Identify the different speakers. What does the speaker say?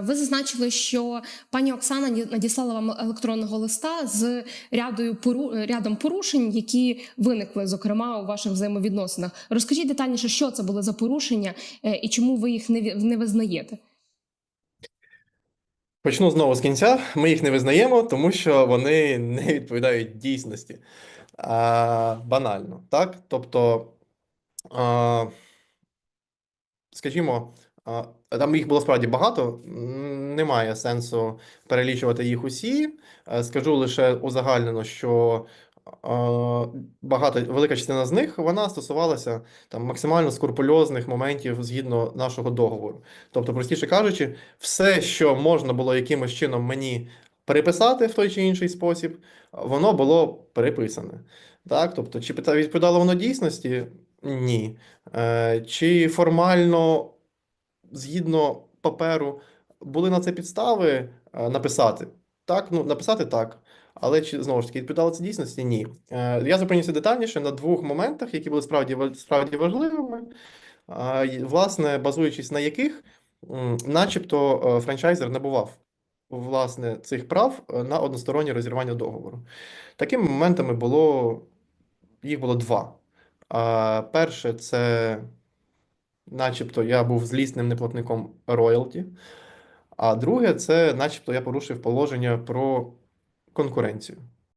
Speaker 1: Ви зазначили, що пані Оксана надіслала вам електронного листа з рядою рядом порушень, які виникли, зокрема, у ваших взаємовідносинах. Розкажіть детальніше, що це були за порушення е, і чому ви їх не, не визнаєте?
Speaker 2: Почну знову з кінця. Ми їх не визнаємо, тому що вони не відповідають дійсності. А, банально, так? Тобто, а, скажімо, там їх було справді багато, немає сенсу перелічувати їх усі. Е, Скажу лише узагальнено, що багато, велика частина з них вона стосувалася там максимально скрупульозних моментів згідно нашого договору. Тобто, простіше кажучи, все, що можна було якимось чином мені переписати в той чи інший спосіб, воно було переписане. Так? Тобто, чи відповідало воно дійсності? Ні. Е, Чи формально, згідно паперу, були на це підстави е, написати? Так, ну написати так. Але чи знову ж таки відповідало це дійсності? Ні. Е, Я зупинюся детальніше на двох моментах, які були справді справді важливими, власне, базуючись на яких, начебто, е, франчайзер набував власне цих прав на одностороннє розірвання договору. Такими моментами було їх було два. Перше, це начебто я був злісним неплатником роялті. А друге, це начебто я порушив положення про конкуренцію.